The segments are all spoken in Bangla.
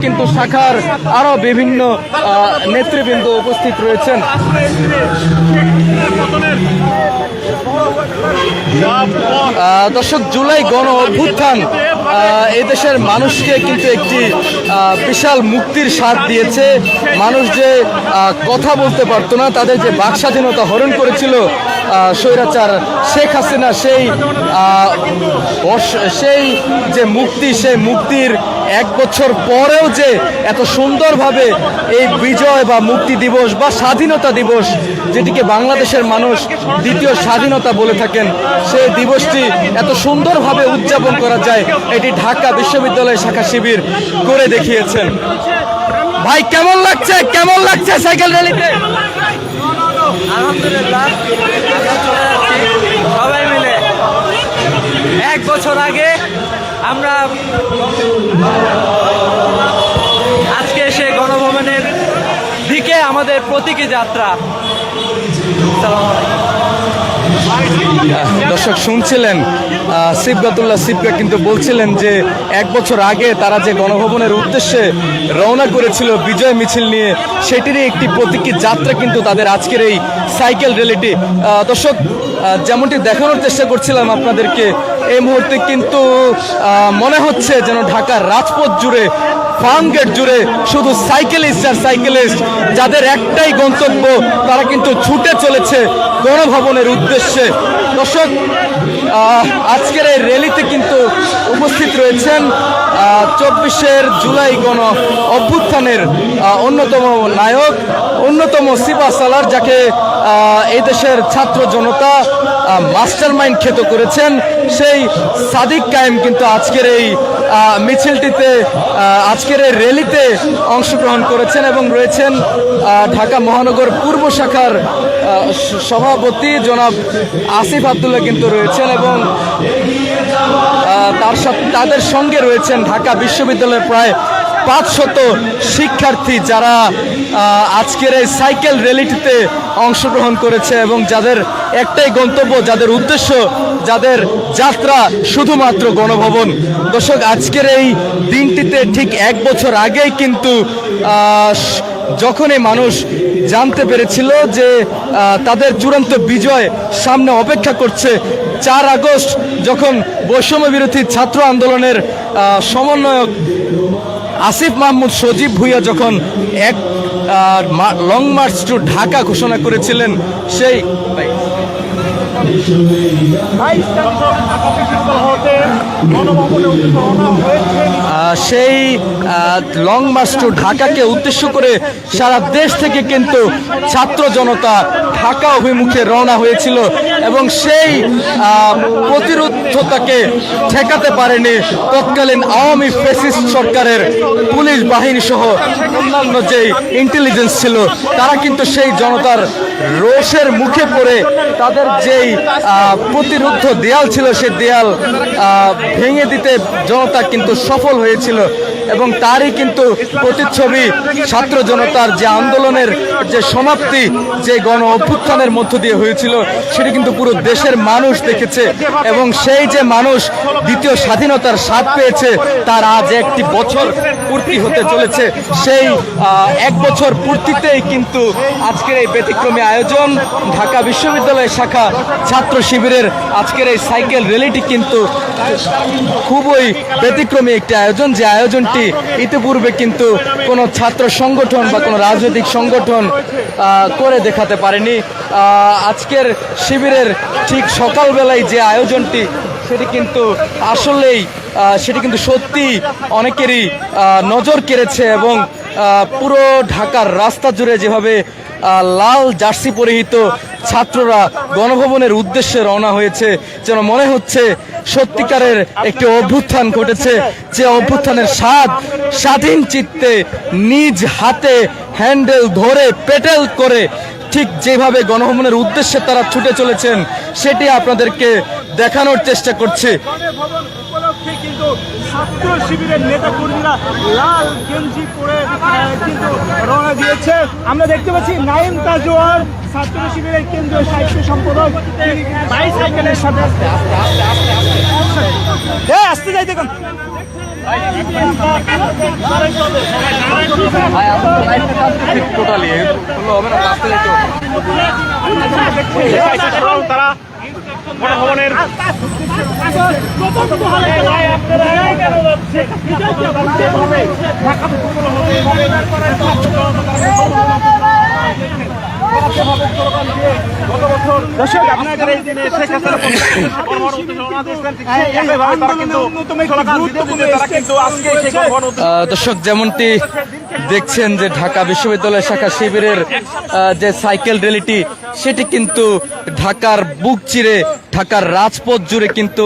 কিন্তু শাখার আরও বিভিন্ন নেতৃবৃন্দ উপস্থিত রয়েছেন। দর্শক জুলাই গণ অভ্যুত্থান আহ, এই দেশের মানুষকে কিন্তু একটি বিশাল মুক্তির স্বাদ দিয়েছে। মানুষ যে কথা বলতে পারতো না তাদের যে বাক স্বাধীনতা হরণ করেছিল স্বৈরাচার শেখ হাসিনা সেই সেই যে মুক্তি সেই মুক্তির এক বছর পরেও যে এত সুন্দরভাবে এই বিজয় বা মুক্তি দিবস বা স্বাধীনতা দিবস যেটিকে বাংলাদেশের মানুষ দ্বিতীয় স্বাধীনতা বলে থাকেন, সেই দিবসটি এত সুন্দরভাবে উদযাপন করা যায়, এটি ঢাকা বিশ্ববিদ্যালয় শাখা শিবির করে দেখিয়েছেন। ভাই, কেমন লাগছে? কেমন লাগছে সাইকেল র্যালিতে? সবাই মিলে এক বছর আগে আমরা আমাদের প্রতীকী যাত্রা। দর্শক শুনছিলেন আহ, সিবগাতুল্লাহ সিবকা কিন্তু বলছিলেন যে এক বছর আগে তারা যে গণভবনের উদ্দেশ্যে রওনা করেছিল বিজয় মিছিল নিয়ে সেটিরই একটি প্রতীকী যাত্রা কিন্তু তাদের আজকের এই সাইকেল র্যালিটি। আহ, দর্শক যেমনটি দেখানোর চেষ্টা করছিলাম আপনাদেরকে এই মুহূর্তে কিন্তু মনে হচ্ছে যেন ঢাকার রাজপথ জুড়ে, ফার্ম গেট জুড়ে শুধু সাইকেলিস্ট আর সাইকেলিস্ট, যাদের একটাই গন্তব্য, তারা কিন্তু ছুটে চলেছে গণভবনের উদ্দেশ্যে। দর্শক আজকের এই র্যালিতে কিন্তু উপস্থিত রয়েছেন চব্বিশের জুলাই গণ অভ্যুত্থানের অন্যতম নায়ক, অন্যতম সিপা সালার, যাকে এই দেশের ছাত্র জনতা মাস্টার মাইন্ড খ্যাত করেছেন। সেই সাদিক কায়েম কিন্তু আজকের এই মিছিলটিতে আজকের এই র্যালিতে অংশগ্রহণ করেছেন এবং রয়েছেন ঢাকা মহানগর পূর্ব শাখার সভাপতি জনাব আসিফ আবদুল্লাহ কিন্তু রয়েছেন এবং তার সাথে তাদের সঙ্গে রয়েছেন ঢাকা বিশ্ববিদ্যালয়ের প্রায় পাঁচ শত শিক্ষার্থী যারা আজকের এই সাইকেল র্যালিটিতে অংশগ্রহণ করেছে এবং যাদের একটাই গন্তব্য, যাদের উদ্দেশ্য, যাদের যাত্রা শুধুমাত্র গণভবন। দর্শক, আজকের এই দিনটিতে ঠিক এক বছর আগেই কিন্তু যখনই মানুষ জানতে পেরেছিল যে তাদের চূড়ান্ত বিজয় সামনে অপেক্ষা করছে, চার আগস্ট যখন বৈষম্য বিরোধী ছাত্র আন্দোলনের সমন্বয়ক আসিফ মাহমুদ সজীব ভুইয়া যখন এক লং মার্চ টু ঢাকা ঘোষণা করেছিলেন, সেই সেই লং মার্চ টু ঢাকাকে উদ্দেশ্য করে সারা দেশ থেকে কিন্তু ছাত্র জনতা ঢাকা অভিমুখে রওনা হয়েছিল এবং সেই প্রতিরোধতাকে ঠেকাতে পারেনি তৎকালীন আওয়ামী ফেসিস্ট সরকারের পুলিশ বাহিনী সহ অন্যান্য যে ইন্টেলিজেন্স ছিল, তারা কিন্তু সেই জনতার রোষের মুখে পড়ে তাদের যেই প্রতিরুদ্ধ দেয়াল ছিল সে দেয়াল ভেঙে দিতে জনতা কিন্তু সফল হয়েছিল। এবং তারই কিন্তু প্রতিচ্ছবি ছাত্র জনতার যে আন্দোলনের যে সমাপ্তি, যে গণ অভ্যুত্থানের মধ্য দিয়ে হয়েছিল, সেটি কিন্তু পুরো দেশের মানুষ দেখেছে এবং সেই যে মানুষ দ্বিতীয় স্বাধীনতার স্বাদ পেয়েছে, তার আজ একটি বছর পূর্তি হতে চলেছে। সেই এক বছর পূর্তিতেই কিন্তু আজকের এই ব্যতিক্রমী আয়োজন ঢাকা বিশ্ববিদ্যালয় শাখা ছাত্র শিবিরের আজকের এই সাইকেল র্যালিটি কিন্তু খুবই ব্যতিক্রমী একটি আয়োজন। যে আয়োজনটি ইতিপূর্বে কিন্তু কোনো ছাত্র সংগঠন বা কোনো রাজনৈতিক সংগঠন করে দেখাতে পারেনি। আজকের শিবিরের ঠিক সকালবেলায় যে আয়োজনটি, সেটি কিন্তু আসলেই সেটি কিন্তু সত্যি অনেকেরই নজর কেড়েছে এবং পুরো ঢাকার রাস্তা জুড়ে যেভাবে লাল জার্সি পরিহিত ছাত্ররা গণভবনের উদ্দেশ্যে রওনা হয়েছে। যেন মনে হচ্ছে সত্যিকারের একটি অভ্যুত্থান ঘটেছে, যে অভ্যুত্থানের স্বাদ স্বাধীন চিত্তে নিজ হাতে হ্যান্ডেল ধরে, পেটেল করে ঠিক যেভাবে গণভবনের উদ্দেশ্যে তারা ছুটে চলেছেন, সেটি আপনাদেরকে দেখানোর চেষ্টা করছি। কিন্তু ছাত্র শিবিরের নেতা কর্মীরা লাল গেঞ্জি পরে কিন্তু রওনা দিয়েছে। আমরা দেখতে পাচ্ছি নাইম তাজওয়ার ছাত্র শিবিরের কেন্দ্রীয় সাহিত্য সম্পাদক। বাইসাইকেলের সাথে হ্যাঁ আসতে যাই দেখুন। টোটালি হবে না তারা গণভবনের দর্শক আপনাদের এই দিনে শেখ হাসিনা যেমনটি দেখছেন যে ঢাকা বিশ্ববিদ্যালয় শাখা শিবিরের যে সাইকেল র্যালিটি, সেটি কিন্তু ঢাকার বুক চিরে, ঢাকার রাজপথ জুড়ে কিন্তু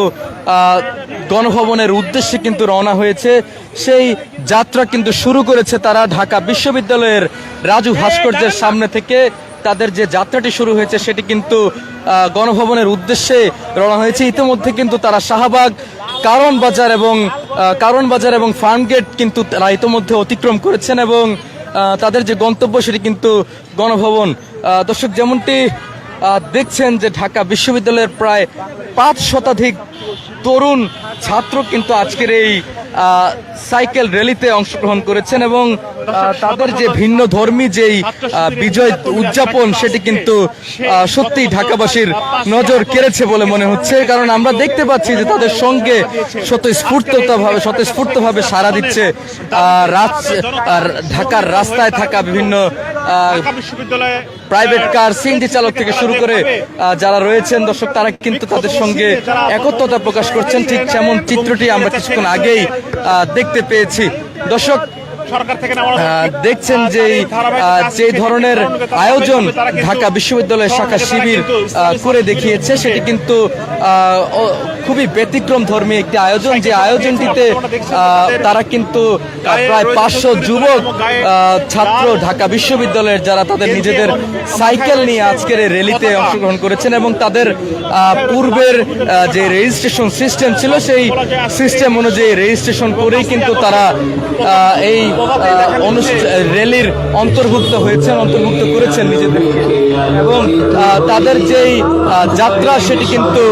গণভবনের উদ্দেশ্যে কিন্তু রওনা হয়েছে। সেই যাত্রা কিন্তু শুরু করেছে তারা ঢাকা বিশ্ববিদ্যালয়ের রাজু ভাস্কর্যের সামনে থেকে। তাদের যে যাত্রাটি শুরু হয়েছে, সেটি কিন্তু গণভবনের উদ্দেশ্যে রওনা হয়েছে। ইতিমধ্যে কিন্তু তারা শাহবাগ কারণ বাজার এবং কারণ বাজার এবং ফার্ম গেট কিন্তু তারা ইতিমধ্যে অতিক্রম করেছেন এবং তাদের যে গন্তব্য সেটি কিন্তু গণভবন। দর্শক, যেমনটি দেখছেন যে ঢাকা বিশ্ববিদ্যালয়ের প্রায় পাঁচ শতাধিক তরুণ ছাত্র কিন্তু আজকের এই সাইকেল র্যালিতে অংশগ্রহণ করেছেন এবং তাদের যে ভিন্ন ধর্মী যেই বিজয় উদযাপন সেটি কিন্তু আহ, সত্যিই ঢাকাবাসীর নজর কেড়েছে বলে মনে হচ্ছে। কারণ আমরা দেখতে পাচ্ছি যে তাদের সঙ্গে স্বতঃস্ফূর্তভাবে স্বতঃস্ফূর্তভাবে সারা দিচ্ছে রাজ- ঢাকার রাস্তায় থাকা বিভিন্ন প্রাইভেট কার সিএনজি চালক থেকে শুরু করে যারা রয়েছেন দর্শক তারা কিন্তু তাদের সঙ্গে একত্রতা প্রকাশ করছেন। ঠিক যেমন চিত্রটি আমরা কিছুক্ষণ আগেই দেখতে পেয়েছি। দর্শক দেখছেন যে যে ধরনের আয়োজন ঢাকা বিশ্ববিদ্যালয়ের শাখা শিবির করে দেখিয়েছে সেটি কিন্তু খুবই ব্যতিক্রম ধর্মী একটি আয়োজন। যে আয়োজনটিতে তারা কিন্তু প্রায় পাঁচশো যুবক ছাত্র ঢাকা বিশ্ববিদ্যালয়ের যারা তাদের নিজেদের সাইকেল নিয়ে আজকের এই র্যালিতে অংশগ্রহণ করেছেন এবং তাদের আহ, পূর্বের যে রেজিস্ট্রেশন সিস্টেম ছিল সেই সিস্টেম অনুযায়ী রেজিস্ট্রেশন করেই কিন্তু তারা আহ, এই র্যালির অন্তর্ভুক্ত হয়েছেন অন্তর্ভুক্ত করেছেন নিজেদেরকে এবং তাদের যেই যাত্রা সেটি কিন্তু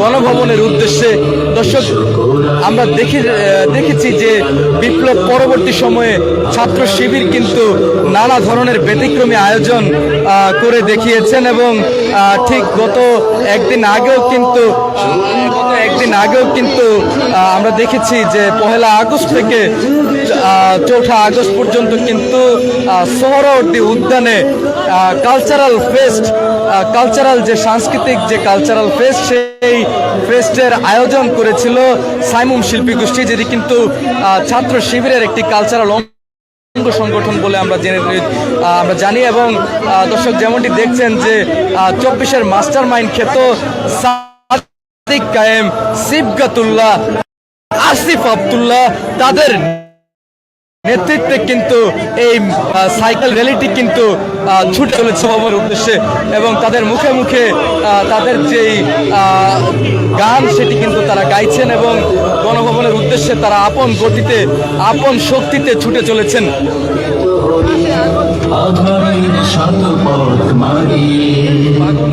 গণভবনের উদ্দেশ্যে। দর্শক আমরা দেখে দেখেছি যে বিপ্লব পরবর্তী সময়ে ছাত্র শিবির কিন্তু নানা ধরনের ব্যতিক্রমী আয়োজন করে দেখিয়েছেন এবং ঠিক গত একদিন আগেও কিন্তু গত একদিন আগেও কিন্তু আমরা দেখেছি যে পহেলা আগস্ট থেকে চৌঠা আগস্ট পর্যন্ত কিন্তু সোহরাওয়ার্দী উদ্যানে কালচারাল ফেস্ট কালচারাল যে সাংস্কৃতিক যে কালচারাল ফেস্ট সেই ফেস্টের আয়োজন করেছিল সাইমুম শিল্পী গোষ্ঠী, যেটি কিন্তু ছাত্র শিবিরের একটি কালচারাল অঙ্গ সংগঠন বলে আমরা জেনে আমরা জানি এবং দর্শক যেমনটি দেখছেন যে চব্বিশের মাস্টার মাইন্ড খ্যাত সাদিক কায়েম সিবগাতুল্লাহ আসিফ আব্দুল্লাহ তাদের নেতৃত্বে কিন্তু এই সাইকেল র্যালিটি কিন্তু ছুটে চলেছে ভবনের উদ্দেশ্যে এবং তাদের মুখে মুখে তাদের যেই গান সেটি কিন্তু তারা গাইছেন এবং গণভবনের উদ্দেশ্যে তারা আপন গতিতে, আপন শক্তিতে ছুটে চলেছেন। আধারের শতপথ মারিয়ে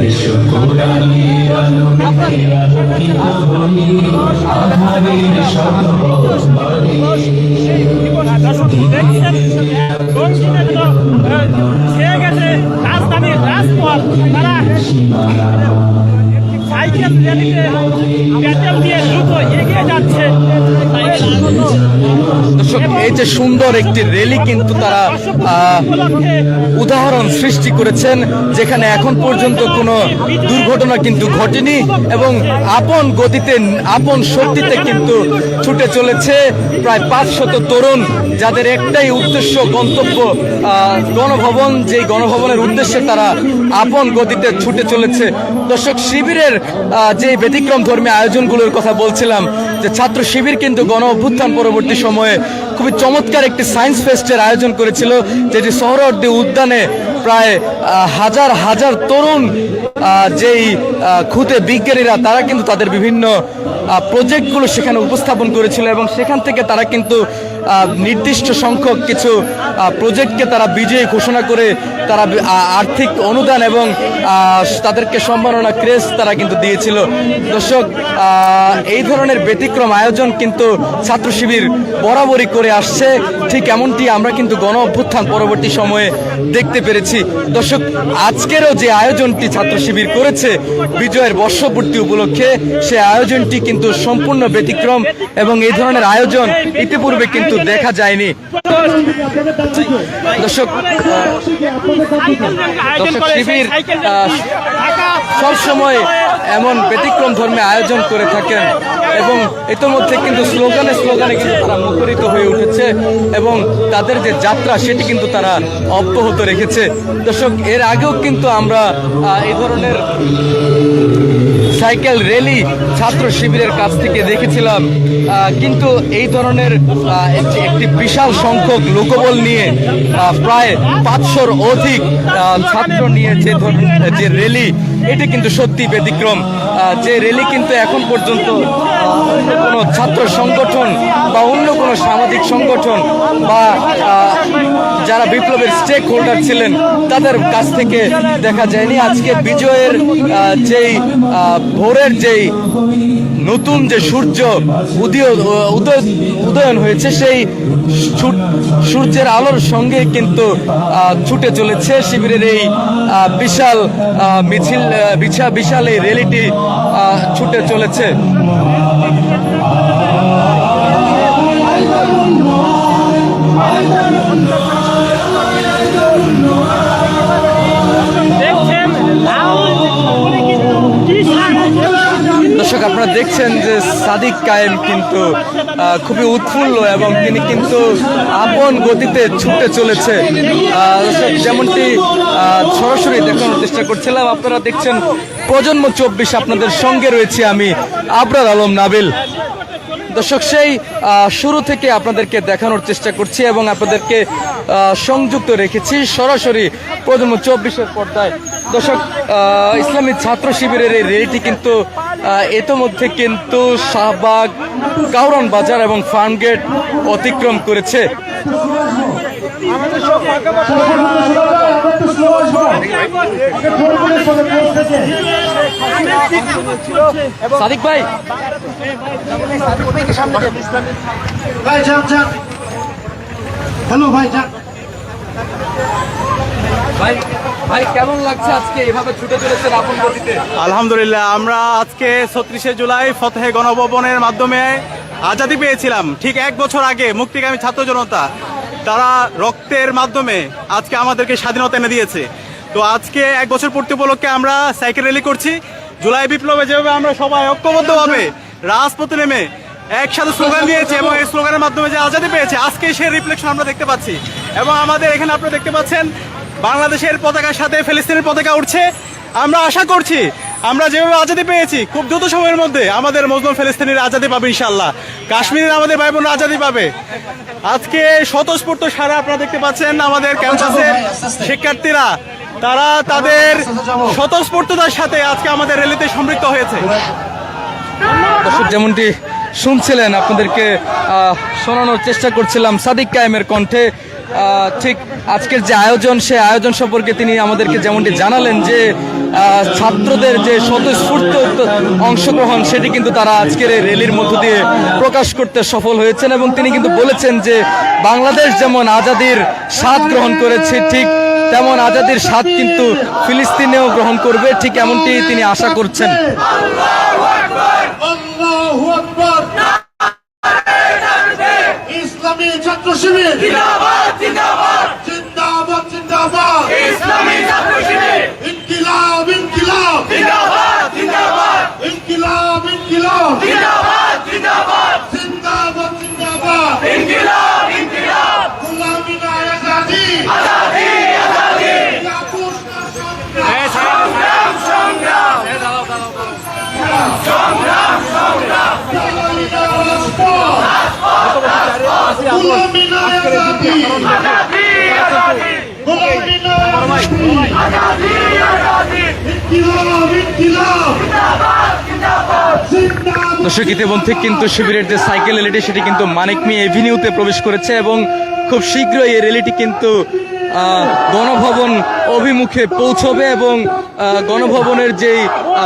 এসো কোরআনের আলো মেখে আলোকিত হই আধারের শতপথ মারিয়ে। খেয়ে গেছে যে সুন্দর একটি র্যালি কিন্তু তারা উদাহরণ সৃষ্টি করেছেন, যেখানে এখন পর্যন্ত কোনো দুর্ঘটনা কিন্তু ঘটেনি এবং আপন গতিতে, আপন শক্তিতে কিন্তু ছুটে চলেছে প্রায় পাঁচশত তরুণ, যাদের একটাই উদ্দেশ্য, গন্তব্য গণভবন যে গণভবনের উদ্দেশ্যে তারা আপন গতিতে ছুটে চলেছে। দর্শক, শিবিরের যে ব্যতিক্রম ধর্মী আয়োজনগুলোর কথা বলছিলাম, যে ছাত্র শিবির কিন্তু গণ অভ্যুত্থান পরবর্তী সময়ে খুবই চমৎকার একটি সায়েন্স ফেস্টের আয়োজন করেছিল যেটি শহরদ্দি উদ্যানে প্রায় হাজার হাজার তরুণ যেই খুদে বিজ্ঞানীরা, তারা কিন্তু তাদের বিভিন্ন প্রজেক্টগুলো সেখানে উপস্থাপন করেছিল এবং সেখান থেকে তারা কিন্তু নির্দিষ্ট সংখ্যক কিছু প্রজেক্টকে তারা বিজয়ী ঘোষণা করে তারা আর্থিক অনুদান এবং তাদেরকে সম্মাননা ক্রেস তারা কিন্তু দিয়েছিল। দর্শক এই ধরনের ব্যতিক্রম আয়োজন কিন্তু ছাত্র শিবির বরাবরই করে আসছে। ঠিক এমনটি আমরা কিন্তু গণ অভ্যুত্থান পরবর্তী সময়ে দেখতে পেরেছি। দর্শক আজকেরও যে আয়োজনটি ছাত্র শিবির করেছে বিজয়ের বর্ষপূর্তি উপলক্ষে সে আয়োজনটি কিন্তু সম্পূর্ণ ব্যতিক্রম এবং এই ধরনের আয়োজন ইতিপূর্বে কিন্তু দেখা যায়নি। দর্শক সেই শিবির, সাইকেলটা আহ, ঢাকা সব সময় এমন ব্যতিক্রম ধর্মে আয়োজন করে থাকেন এবং ইতোমধ্যে কিন্তু স্লোগানে স্লোগানে কিন্তু তারা মুখরিত হয়ে উঠেছে এবং তাদের যে যাত্রা সেটি কিন্তু তারা অব্যাহত রেখেছে। দর্শক, এর আগেও কিন্তু আমরা এই ধরনের সাইকেল র্যালি ছাত্র শিবিরের কাছ থেকে দেখেছিলাম। কিন্তু এই ধরনের একটি বিশাল সংখ্যক লোকবল নিয়ে প্রায় পাঁচশোর অধিক ছাত্র নিয়ে যে যে র্যালি, এটি কিন্তু সত্যি ব্যতিক্রম। যে র্যালি কিন্তু এখন পর্যন্ত কোনো ছাত্র সংগঠন বা অন্য কোনো সামাজিক সংগঠন বা যারা বিপ্লবের স্টেক হোল্ডার ছিলেন, তাদের কাছ থেকে দেখা যায়নি। আজকে বিজয়ের যেই ভোরের যেই নতুন যে সূর্য উদয় উদয়, উদয়ন হয়েছে, সেই সূর- সূর্যের আলোর সঙ্গে কিন্তু ছুটে চলেছে শিবিরের এই বিশাল মিছিল বিশাল এই র্যালিটি ছুটে চলেছে। সাদিক কায়েম কিন্তু খুবই উৎফুল্ল এবং তিনি কিন্তু আপন গতিতে ছুটে চলেছে। যেমনটি সরাসরি দেখানোর চেষ্টা করছিলাম, আপনারা দেখছেন প্রজন্ম চব্বিশ, আপনাদের সঙ্গে রয়েছে আমি আবরার আলম নাবিল। দর্শক, সেই শুরু থেকে আপনাদেরকে দেখানোর চেষ্টা করছি এবং আপনাদেরকে সংযুক্ত রেখেছি সরাসরি প্রজন্ম চব্বিশের পর্দায়। দর্শক ইসলামী ছাত্র শিবিরের এই রেলিটি কিন্তু ইতোমধ্যে কিন্তু শাহবাগ কাউরন বাজার এবং ফার্মগেট অতিক্রম করেছে। সাদিক ভাই। হ্যালো ভাই যান। ভাই ভাই, কেমন লাগছে আজকে? এভাবে ছুটে আলহামদুলিল্লাহ, আমরা আজকে ছত্রিশে জুলাই ফতেহে গণভবনের মাধ্যমে আজাদি পেয়েছিলাম। ঠিক এক বছর আগে মুক্তিকামী ছাত্র জনতা, তারা রক্তের মাধ্যমে আজকে আমাদেরকে স্বাধীনতা এনে দিয়েছে। তো আজকে এক বছর পূর্তি উপলক্ষে আমরা সাইকেল র্যালি করছি। জুলাই বিপ্লবে যেভাবে আমরা সবাই ঐক্যবদ্ধভাবে রাজপথে নেমে একসাথে স্লোগান দিয়েছে এবং এই স্লোগানের মাধ্যমে যে আজাদি পেয়েছে, আজকে সে রিফ্লেকশন আমরা দেখতে পাচ্ছি। এবং আমাদের এখানে আপনারা দেখতে পাচ্ছেন বাংলাদেশের পতাকার সাথে ফিলিস্তিনের পতাকা উঠছে। আমরা আশা করছি, আমরা যেভাবে আজাদি পেয়েছি, খুব দ্রুত সময়ের মধ্যে আমাদের মজলুম ফিলিস্তিনির আজাদি পাবে ইনশাল্লাহ কাশ্মীরের আমাদের ভাই বোন আজাদি পাবে। আজকে স্বতঃস্ফূর্ত সারা আপনারা দেখতে পাচ্ছেন আমাদের ক্যাম্পাসে শিক্ষার্থীরা। তারা তাদের স্বতঃস্ফূর্ততার সাথে আজকে আমাদের র্যালিতে সম্পৃক্ত হয়েছে। যেমনটি শুনছিলেন, আপনাদেরকে শোনানোর চেষ্টা করছিলাম সাদিক কায়েমের কণ্ঠে। ঠিক আজকের যে আয়োজন, সেই আয়োজন সম্পর্কে তিনি আমাদেরকে যেমনটি জানালেন যে ছাত্রদের যে স্বতঃস্ফূর্ত অংশগ্রহণ, সেটি কিন্তু তারা আজকের এই র্যালির মধ্য দিয়ে প্রকাশ করতে সফল হয়েছেন এবং তিনি কিন্তু বলেছেন যে, বাংলাদেশ যেমন আজাদির স্বাদ গ্রহণ করেছে, ঠিক তেমন আজাদির স্বাদ কিন্তু ফিলিস্তিনেও গ্রহণ করবে, ঠিক এমনটি তিনি আশা করছেন। ছাত্র শিবির। জিন্দাবাদ জিন্দাবাদ। জিন্দাবাদ জিন্দাবাদ। ইসলামী ছাত্র শিবির ইনকিলাব ইনকিলাব জিন্দাবাদ জিন্দাবাদ ইনকিলাব ইনকিলাব জিন্দাবাদ জিন্দাবাদ জিন্দাবাদ জিন্দাবাদ ইনকিলাব ইনকিলাব গোলামি না আজাদি আজাদি আজাদি কাপুস না সংগ্রাম সংগ্রাম গোলামি না ইনকিলাব জিন্দাবাদ দর্শক ইতিমধ্যে কিন্তু শিবিরের যে সাইকেল রেলিটি সেটি কিন্তু মানিক মি এভিনিউতে প্রবেশ করেছে এবং খুব শীঘ্রই এই রেলিটি কিন্তু গণভবন অভিমুখে পৌঁছবে এবং গণভবনের যেই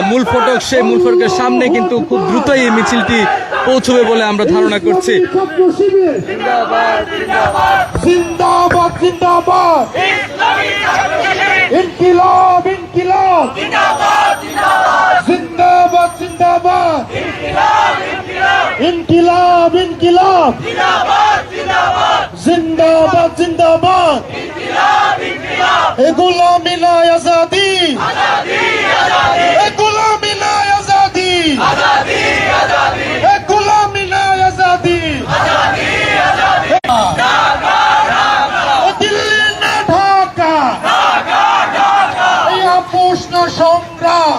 মূল ফটক, সেই মূল ফটকের সামনে কিন্তু খুব দ্রুতই এই মিছিলটি পৌঁছবে বলে আমরা ধারণা করছি। জিন্দাবাদ জিন্দাবাদ। জিন্দাবাদ জিন্দাবাদ। ইনকিলাব ইনকিলাব জিন্দাবাদ জিন্দাবাদ। এ গোলামি আজাদি। এ গোলামি আজাদি। এ গোলামি আজাদি। ও দিল্লি না ঢাকা এই আপোষ না সংগ্রাম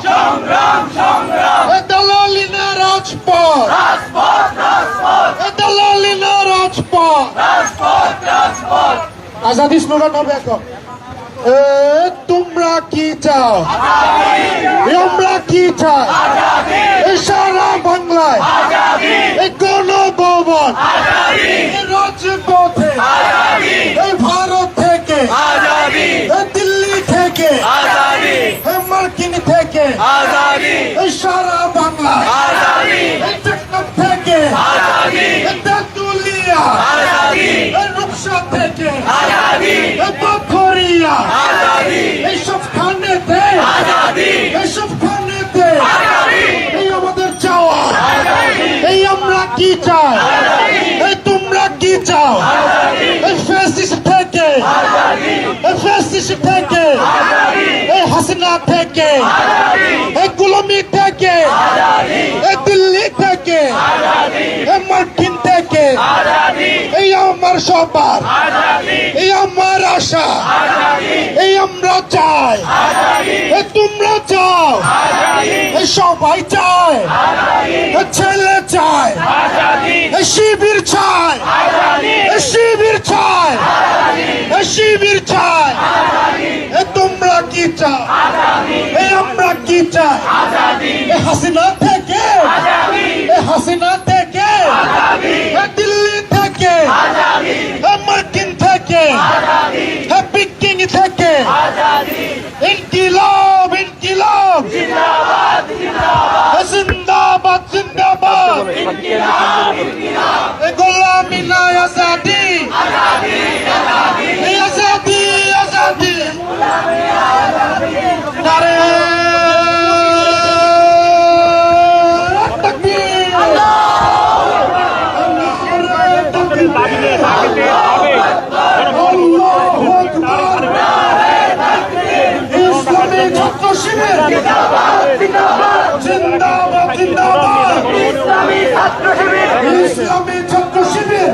এ দালালি না রাজপথ। দালালি না রাজপথ। আজাদি স্লোগান হবে এখন। তোমরা কি চাও? আমরা কি চাই? সারা বাংলায়। এই গণভবন। রাজপথে। এই ভারত থেকে। দিল্লি থেকে। মার্কিন থেকে। সারা এই পাথরিয়া এই সব খানেতে এই সব খানেতে এই আমাদের চাওয়া। এই আমরা কি চাই? এই তোমরা কি চাও? এই ফেসিস থেকে। এই ফেসিস থেকে। এই হাসিনা থেকে। এই গুলামি থেকে। এই দিল্লি থেকে। এই মার্কিন থেকে। আমার সবার এই আমার আশা এই আমরা চাই তোমরা চাও এই সবাই চায় ছেলে চায় শিবির চায় শিবির চায় শিবির চায় তোমরা কি চাও এই আমরা কি চাই হাসিনা থেকে হাসিনা দিল্লি থেকে। মার্কিন থেকে। পিকিং থেকে। ইনকিলাব ইনকিলাব। জিন্দাবাদ জিন্দাবাদ। গোলামি নয় আজাদি। আজাদি আজাদি। নারে তাকবীর আল্লাহু আকবার ইসলামী ছাত্র শিবির জিন্দাবাদ জিন্দাবাদ ইসলামী ছাত্র শিবির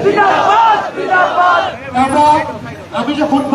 আমরা আমি যখন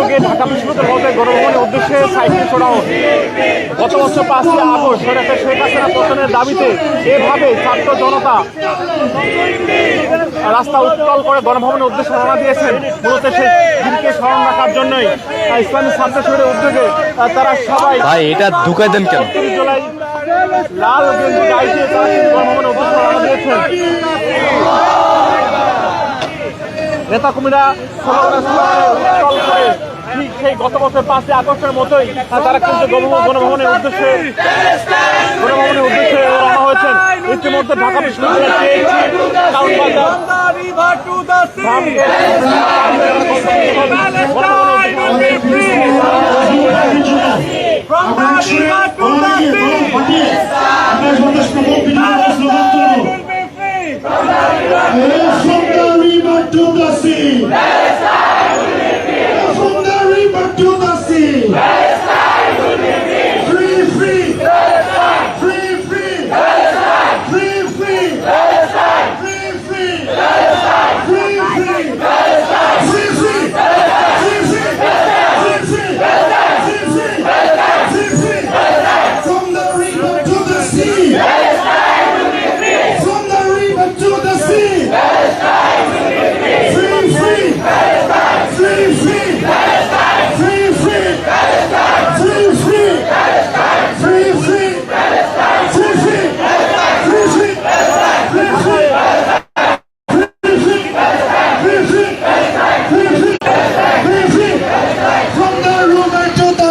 উদ্যোগে ঢাকা বিশ্ববিদ্যালয় হতে গণভবনের উদ্দেশ্যে সাইকেল ছোড়াও গত বছর পাঁচই আগস্ট সরকার শেখ হাসিনা পতনের দাবিতে এভাবে ছাত্র জনতা রাস্তা উত্তল করে গণভবনের উদ্দেশ্যে রওনা দিয়েছেন। মূলত সেই দিনকে স্মরণ রাখার জন্যই ইসলামী ছাত্র শিবিরের উদ্যোগে তারা সবাই ভাই এটা ঢুকাই দেন কেন? জুলাই লাল গেঞ্জি গাইতে তারা গণভবনের উদ্দেশ্যে রওনা দিয়েছেন। নেতা কর্মীরা স্লোগানে স্লোগানে উত্তল করে ঠিক সেই গত বছর পাঁচই আগস্টের মতোই তারা কিন্তু গণভবন- গণভবনের উদ্দেশ্যে গণভবনের উদ্দেশ্যে রওনা হয়েছেন ইতিমধ্যে ঢাকা বিশ্ববিদ্যালয়ের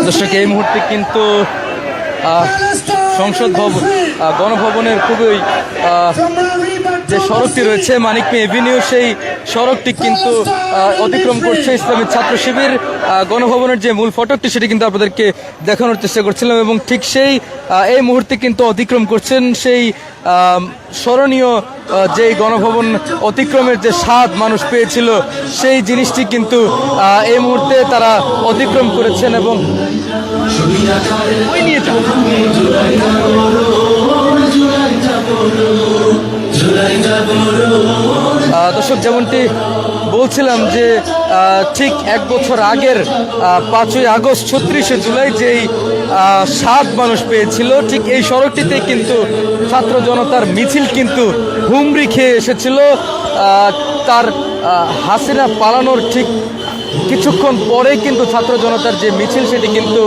দর্শক, এই মুহূর্তে কিন্তু সংসদ ভবন গণভবনের খুবই যে সড়কটি রয়েছে, মানিক মে এভিনিউ, সেই সড়কটি কিন্তু অতিক্রম করছে ইসলামী ছাত্র শিবির গণভবনের যে মূল ফটকটি, সেটি কিন্তু আপনাদেরকে দেখানোর চেষ্টা করছিলাম এবং ঠিক সেই এই মুহূর্তে কিন্তু অতিক্রম করছেন সেই স্মরণীয় যেই গণভবন অতিক্রমের যে স্বাদ মানুষ পেয়েছিল, সেই জিনিসটি কিন্তু এই মুহূর্তে তারা অতিক্রম করেছেন এবং দর্শক, যেমনটি বলছিলাম যে ঠিক এক বছর আগের পাঁচই আগস্ট, ছত্রিশে জুলাই যেই সাত মানুষ পেয়েছিল। ঠিক এই সড়কটিতে কিন্তু ছাত্র জনতার মিছিল কিন্তু হুমড়ি খেয়ে এসেছিল। তার হাসিনা পালানোর ঠিক কিছুক্ষণ পরেই কিন্তু ছাত্র জনতার যে মিছিল, সেটি কিন্তু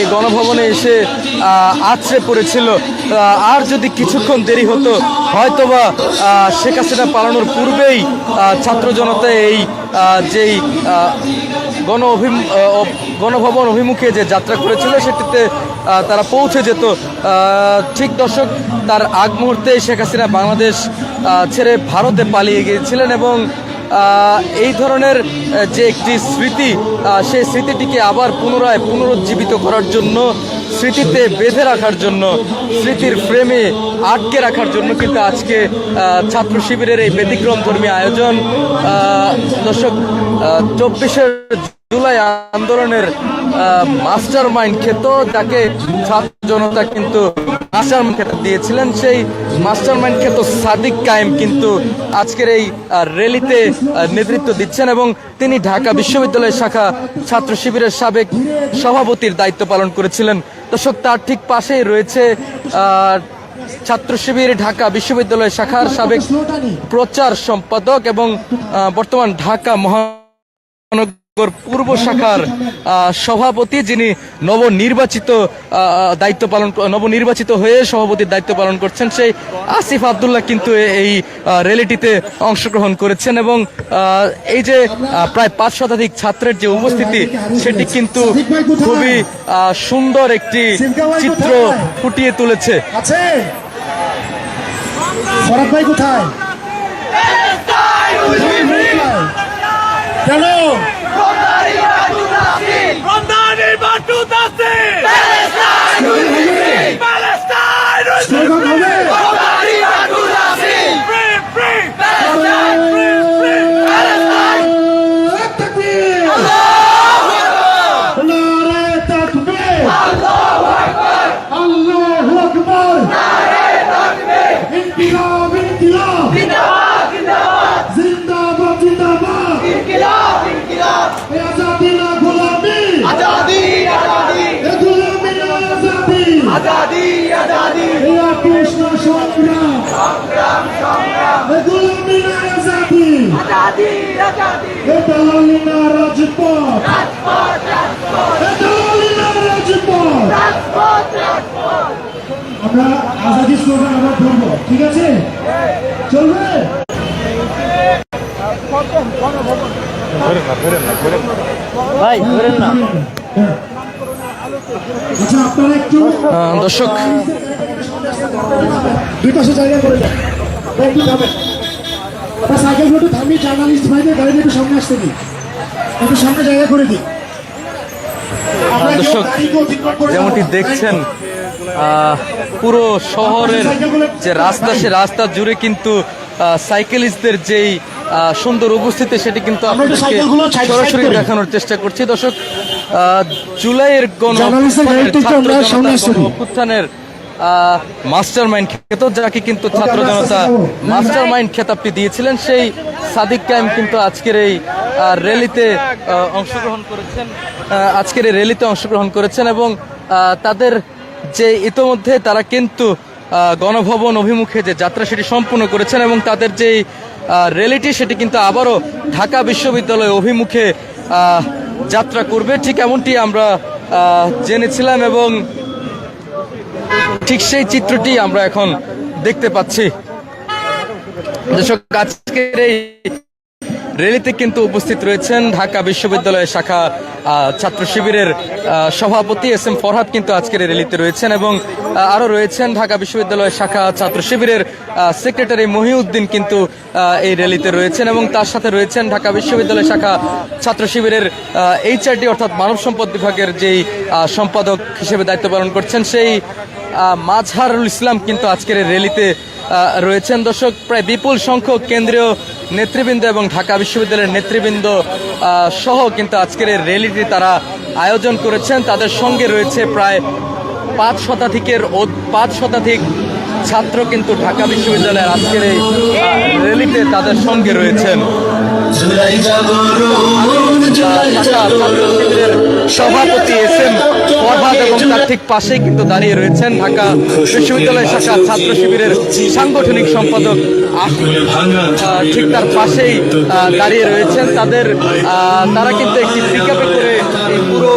এই গণভবনে এসে আছড়ে পড়েছিল। আর যদি কিছুক্ষণ দেরি হতো, হয়তোবা শেখ হাসিনা পালানোর পূর্বেই ছাত্র জনতা এই যেই গণ গণভবন অভিমুখে যে যাত্রা করেছিল, সেটিতে তারা পৌঁছে যেত। ঠিক দর্শক, তার আগ মুহূর্তে শেখ হাসিনা বাংলাদেশ ছেড়ে ভারতে পালিয়ে গিয়েছিলেন এবং এই ধরনের যে একটি স্মৃতি সেই স্মৃতিটিকে আবার পুনরায় পুনরুজ্জীবিত করার জন্য স্মৃতিতে বেঁধে রাখার জন্য, স্মৃতির ফ্রেমে আটকে রাখার জন্য কিন্তু আজকে ছাত্র শিবিরের এই ব্যতিক্রম ধর্মী আয়োজন দর্শক চব্বিশের জুলাই আন্দোলনের মাস্টার মাইন্ড খেত, যাকে ছাত্র জনতা কিন্তু মাস্টার মাইন্ড দিয়েছিলেন সেই মাস্টার মাইন্ড খেত সাদিক কায়েম কিন্তু আজকের এই র্যালিতে নেতৃত্ব দিচ্ছেন এবং তিনি ঢাকা বিশ্ববিদ্যালয় শাখা ছাত্র শিবিরের সাবেক সভাপতির দায়িত্ব পালন করেছিলেন। দর্শক, তার ঠিক পাশেই রয়েছে ছাত্র শিবির ঢাকা বিশ্ববিদ্যালয় শাখার সাবেক প্রচার সম্পাদক এবং বর্তমান ঢাকা মহানগর পূর্ব শাখার আহ, সভাপতি যিনি নবনির্বাচিত আহ, দায়িত্ব পালন নবনির্বাচিত হয়ে সভাপতির দায়িত্ব পালন করছেন সেই আসিফ আবদুল্লাহ কিন্তু এই র্যালিটিতে অংশগ্রহণ করেছেন এবং আহ, এই যে প্রায় পাঁচ শতাধিক ছাত্রের যে উপস্থিতি সেটি কিন্তু খুবই আহ, সুন্দর একটি চিত্র ফুটিয়ে তুলেছে। ভাই কোথায়? কেন? স্লোগান হবে তাকবীর! নারে তাকবীর! আল্লাহু আকবার! ইনকিলাব, ইনকিলাব! জিন্দাবাদ, জিন্দাবাদ! এ আজাদি না গোলামি! এ গোলামি না আজাদি! এ আপোষ না সংগ্রাম! এ না আজাদি! এ না রাজপথ! এ না রাজপথ! আমরা আজাদি স্লোগান আবার ধরবো ঠিক আছে চলবে ভাই ধরেন না আচ্ছা আপনারা একটু আহ, দর্শক দুই পাশে জায়গা করে দেন ভাই, একটু থামেন আপনার সাইকেলগুলো একটু থামিয়ে জার্নালিস্ট ভাইদের গাড়িতে একটু সামনে আসতে দিন। একটু সামনে জায়গা করে কেউ দর্শক, যেমনটি দেখছেন পুরো শহরের যে রাস্তা সে রাস্তা জুড়ে কিন্তু সাইকেলিস্টদের যেই সুন্দর উপস্থিতি সেটি কিন্তু আপনাদেরকে সরাসরি দেখানোর চেষ্টা করছি। দর্শক জুলাইয়ের গণ গাড়িতে মাস্টার মাইন্ড খেত যাকে কিন্তু ছাত্র জনতা। মাস্টার মাইন্ড খেতাবটি দিয়েছিলেন সেই সাদিক কায়েম কিন্তু আজকের এই র্যালিতে অংশগ্রহণ করেছেন আজকের এই র্যালিতে অংশগ্রহণ করেছেন এবং তাদের যে ইতোমধ্যে তারা কিন্তু গণভবন অভিমুখে যে যাত্রা সেটি সম্পূর্ণ করেছেন এবং তাদের যে আহ, র্যালিটি সেটি কিন্তু আবারও ঢাকা বিশ্ববিদ্যালয় অভিমুখে যাত্রা করবে ঠিক এমনটি আমরা জেনেছিলাম এবং ঠিক সেই চিত্রটি আমরা এখন দেখতে পাচ্ছি। দর্শক আজকের এই র্যালিতে কিন্তু উপস্থিত রয়েছেন ঢাকা বিশ্ববিদ্যালয়ের শাখা ছাত্র শিবিরের সভাপতি এস এম ফরহাদ কিন্তু আজকের এই র্যালিতে রয়েছেন এবং আহ, আরও রয়েছেন ঢাকা বিশ্ববিদ্যালয়ের শাখা ছাত্র শিবিরের সেক্রেটারি মহিউদ্দিন কিন্তু এই র্যালিতে রয়েছেন এবং তার সাথে রয়েছেন ঢাকা বিশ্ববিদ্যালয় শাখা ছাত্র শিবিরের এইচআরডি অর্থাৎ মানব সম্পদ বিভাগের যেই সম্পাদক হিসেবে দায়িত্ব পালন করছেন সেই মাজহারুল ইসলাম কিন্তু আজকের র্যালিতে রয়েছেন। দর্শক, প্রায় বিপুল সংখ্যক কেন্দ্রীয় নেতৃবৃন্দ এবং ঢাকা বিশ্ববিদ্যালয়ের নেতৃবৃন্দ সহ কিন্তু আজকের এই র্যালিটি তারা আয়োজন করেছেন। তাদের সঙ্গে রয়েছে প্রায় পাঁচ শতাধিকের পাঁচ শতাধিক ছাত্র কিন্তু ঢাকা বিশ্ববিদ্যালয়ের আজকের এই র্যালিতে তাদের সঙ্গে রয়েছেন। জুলাই জাগরণ জুলাই শিবিরের সভাপতি এস এম ফরহাদ এবং তার ঠিক পাশেই কিন্তু দাঁড়িয়ে রয়েছেন ঢাকা বিশ্ববিদ্যালয় শাখা ছাত্র শিবিরের সাংগঠনিক সম্পাদক ঠিক তার পাশেই দাঁড়িয়ে রয়েছেন। তাদের তারা কিন্তু একটি পিকআপে করে পুরো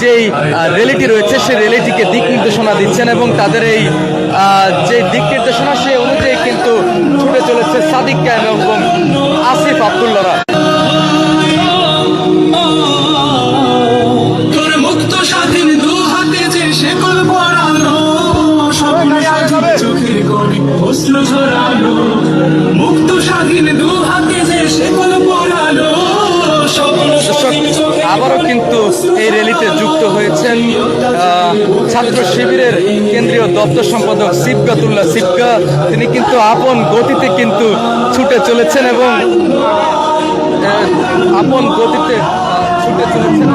যেই আহ, র্যালিটি রয়েছে সেই র্যালিটিকে দিক নির্দেশনা দিচ্ছেন এবং তাদের এই যে দিক নির্দেশনা সে অনুযায়ী কিন্তু ছুটে চলেছে সাদিক কায়েম এবং আসিফ আবদুল্লারা মুক্ত স্বাধীন দু এই র্যালিতে যুক্ত হয়েছেন ছাত্র শিবিরের কেন্দ্রীয় দপ্তর সম্পাদক সিবগাতুল্লাহ সিবগা তিনি কিন্তু আপন গতিতে কিন্তু ছুটে চলেছেন এবং আপন গতিতে ছুটে চলেছেন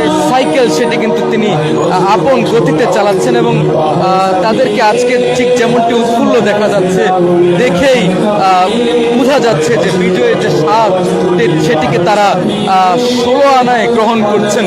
যে সাইকেল সেটি কিন্তু তিনি আপন গতিতে চালাচ্ছেন এবং তাদেরকে আজকে ঠিক যেমনটি উৎফুল্ল দেখা যাচ্ছে দেখেই বোঝা যাচ্ছে যে বিজয়ের যে স্বাদ সেটিকে তারা ষোলো আনায় গ্রহণ করছেন।